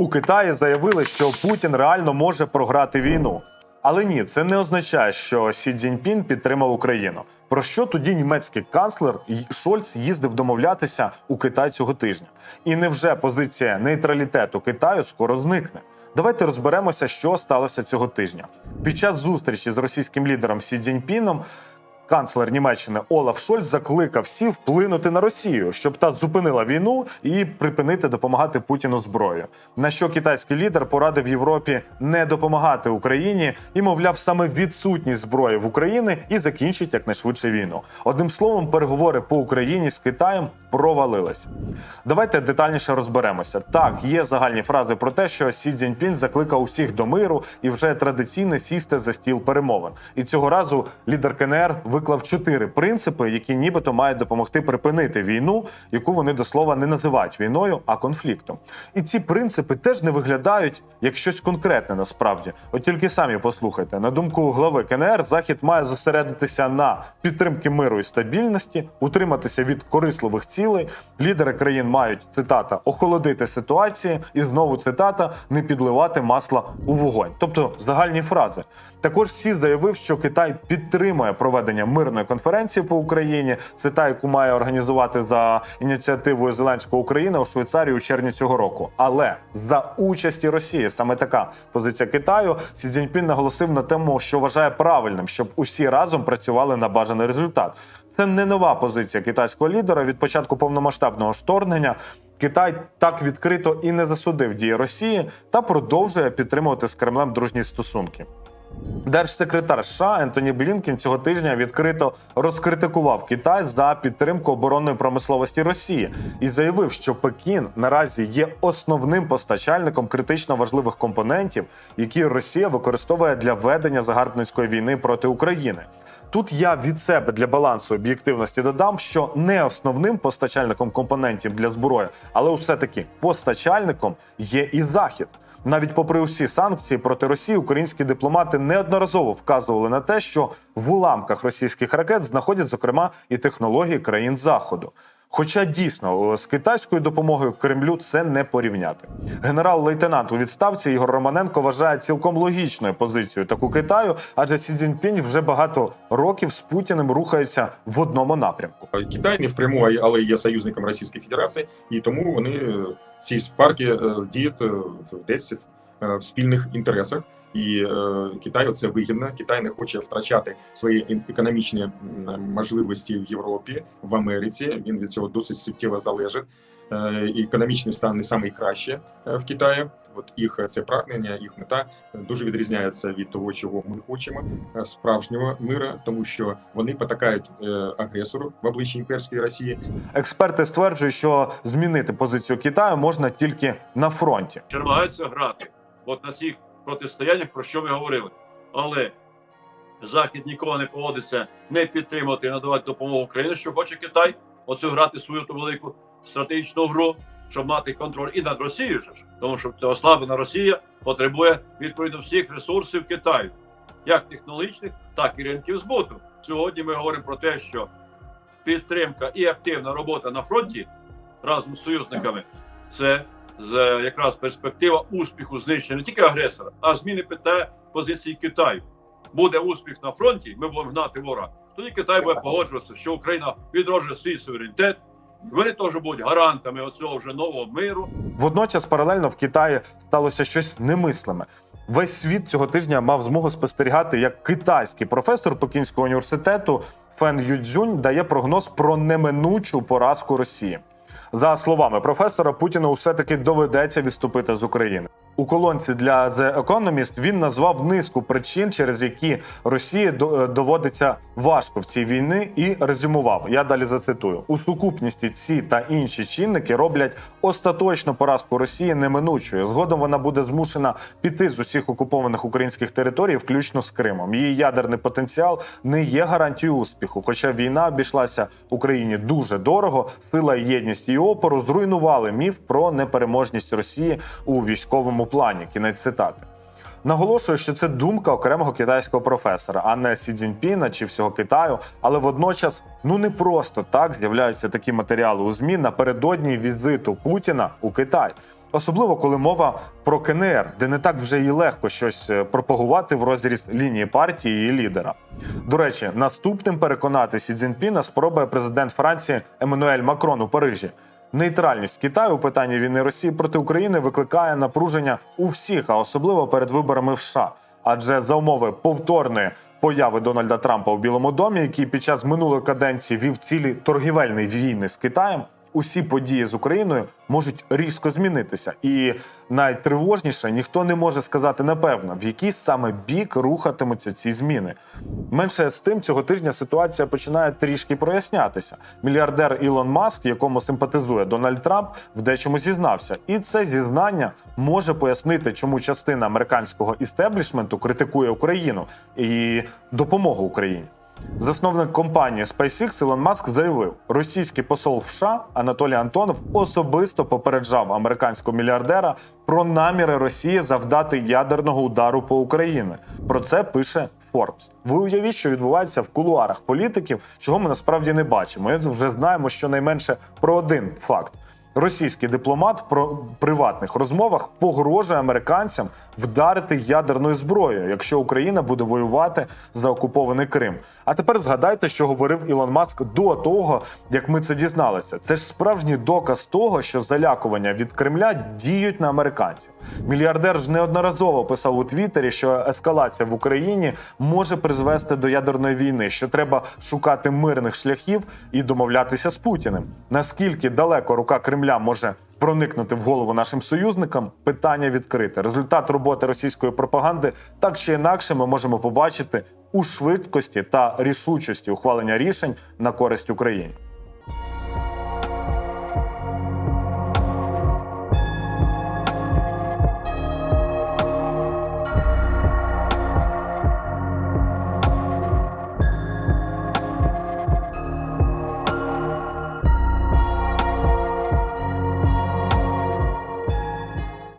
У Китаї заявили, що Путін реально може програти війну. Але ні, це не означає, що Сі Цзіньпін підтримав Україну. Про що тоді німецький канцлер Шольц їздив домовлятися у Китай цього тижня? І невже позиція нейтралітету Китаю скоро зникне? Давайте розберемося, що сталося цього тижня. Під час зустрічі з російським лідером Сі Цзіньпіном канцлер Німеччини Олаф Шольц закликав всіх вплинути на Росію, щоб та зупинила війну і припинити допомагати Путіну зброєю. На що китайський лідер порадив Європі не допомагати Україні і, мовляв, саме відсутність зброї в Україні і закінчить якнайшвидше війну. Одним словом, переговори по Україні з Китаєм провалилися. Давайте детальніше розберемося. Так, є загальні фрази про те, що Сі Цзіньпін закликав усіх до миру і вже традиційно сісти за стіл перемовин. І цього разу лідер КНР виклав чотири принципи, які нібито мають допомогти припинити війну, яку вони до слова не називають війною, а конфліктом. І ці принципи теж не виглядають як щось конкретне насправді. От тільки самі послухайте. На думку глави КНР, Захід має зосередитися на підтримки миру і стабільності, утриматися від корисливих цілей. Лідери країн мають цитата охолодити ситуації, і знову цитата не підливати масла у вогонь. Тобто загальні фрази. Також Сі заявив, що Китай підтримує проведення мирної конференції по Україні. Це та, яку має організувати за ініціативою Зеленського Україна у Швейцарії у червні цього року. Але за участі Росії саме така позиція Китаю. Сі Цзіньпін наголосив на тему, що вважає правильним, щоб усі разом працювали на бажаний результат. Це не нова позиція китайського лідера від початку повномасштабного вторгнення. Китай так відкрито і не засудив дії Росії та продовжує підтримувати з Кремлем дружні стосунки. Держсекретар США Ентоні Блінкен цього тижня відкрито розкритикував Китай за підтримку оборонної промисловості Росії і заявив, що Пекін наразі є основним постачальником критично важливих компонентів, які Росія використовує для ведення загарбницької війни проти України. Тут я від себе для балансу об'єктивності додам, що не основним постачальником компонентів для зброї, але все таки постачальником є і захід. Навіть попри усі санкції проти Росії, українські дипломати неодноразово вказували на те, що в уламках російських ракет знаходять зокрема і технології країн заходу. Хоча дійсно з китайською допомогою Кремлю це не порівняти. Генерал-лейтенант у відставці Ігор Романенко вважає цілком логічною позицією таку Китаю, адже Сі Цзіньпінь вже багато років з Путіним рухається в одному напрямку. Китай не впряму, але є союзником Російської Федерації, і тому вони е, ці партії е, діють е, десь в спільних інтересах. І е, Китаю це вигідно. Китай не хоче втрачати свої економічні можливості в Європі, в Америці. Він від цього досить суттєво залежить. Е, економічний стан не найкраще в Китаї. От їх е, це прагнення, їх мета дуже відрізняється від того, чого ми хочемо е, справжнього мира, тому що вони потакають е, агресору в обличчі імперської Росії, Експерти стверджують, що змінити позицію Китаю можна тільки на фронті. намагаються грати от на цих протистояннях, про що ми говорили. Але Захід ніколи не погодиться не підтримувати і надавати допомогу Україні, що хоче Китай, оцю грати свою ту велику стратегічну гру, щоб мати контроль і над Росією, ж. тому що ослаблена Росія потребує відповідно всіх ресурсів Китаю, як технологічних, так і ринків збуту. Сьогодні ми говоримо про те, що підтримка і активна робота на фронті разом з союзниками це з якраз перспектива успіху знищення не тільки агресора, а зміни питання позиції Китаю. Буде успіх на фронті, ми будемо гнати ворога. Тоді Китай буде погоджуватися, що Україна відроджує свій суверенітет. Вони теж будуть гарантами оцього вже нового миру. Водночас, паралельно в Китаї сталося щось немислиме. Весь світ цього тижня мав змогу спостерігати, як китайський професор Пекінського університету Фен Юдзюнь дає прогноз про неминучу поразку Росії. За словами професора, Путіну все таки доведеться відступити з України. У колонці для The Economist він назвав низку причин, через які Росії е, доводиться важко в цій війні, і резюмував. Я далі зацитую: у сукупності ці та інші чинники роблять остаточну поразку Росії неминучою. Згодом вона буде змушена піти з усіх окупованих українських територій, включно з Кримом. Її ядерний потенціал не є гарантією успіху. Хоча війна обійшлася Україні дуже дорого, сила, єдність і опору зруйнували міф про непереможність Росії у військовому плані. Кінець цитати. Наголошую, що це думка окремого китайського професора, а не Сі Цзіньпіна чи всього Китаю. Але водночас, ну не просто так з'являються такі матеріали у змі напередодні візиту Путіна у Китай. Особливо коли мова про КНР, де не так вже і легко щось е, пропагувати в розріз лінії партії і лідера. До речі, наступним переконати Сі Цзіньпіна спробує президент Франції Еммануель Макрон у Парижі. Нейтральність Китаю у питанні війни Росії проти України викликає напруження у всіх, а особливо перед виборами в США. Адже за умови повторної появи Дональда Трампа у Білому домі, який під час минулої каденції вів цілі торгівельні війни з Китаєм, усі події з Україною можуть різко змінитися. І найтривожніше ніхто не може сказати напевно, в який саме бік рухатимуться ці зміни. Менше з тим, цього тижня ситуація починає трішки прояснятися. Мільярдер Ілон Маск, якому симпатизує Дональд Трамп, в дечому зізнався, і це зізнання може пояснити, чому частина американського істеблішменту критикує Україну і допомогу Україні. Засновник компанії SpaceX Ілон Маск заявив, російський посол в США Анатолій Антонов особисто попереджав американського мільярдера про наміри Росії завдати ядерного удару по Україні. Про це пише Forbes. Ви уявіть, що відбувається в кулуарах політиків, чого ми насправді не бачимо. Ми вже знаємо щонайменше про один факт. Російський дипломат про приватних розмовах погрожує американцям вдарити ядерною зброєю, якщо Україна буде воювати за окупований Крим. А тепер згадайте, що говорив Ілон Маск до того, як ми це дізналися. Це ж справжній доказ того, що залякування від Кремля діють на американців. Мільярдер ж неодноразово писав у Твіттері, що ескалація в Україні може призвести до ядерної війни, що треба шукати мирних шляхів і домовлятися з Путіним. Наскільки далеко рука Кремля може проникнути в голову нашим союзникам, питання відкрите. Результат роботи російської пропаганди так чи інакше ми можемо побачити у швидкості та рішучості ухвалення рішень на користь Україні.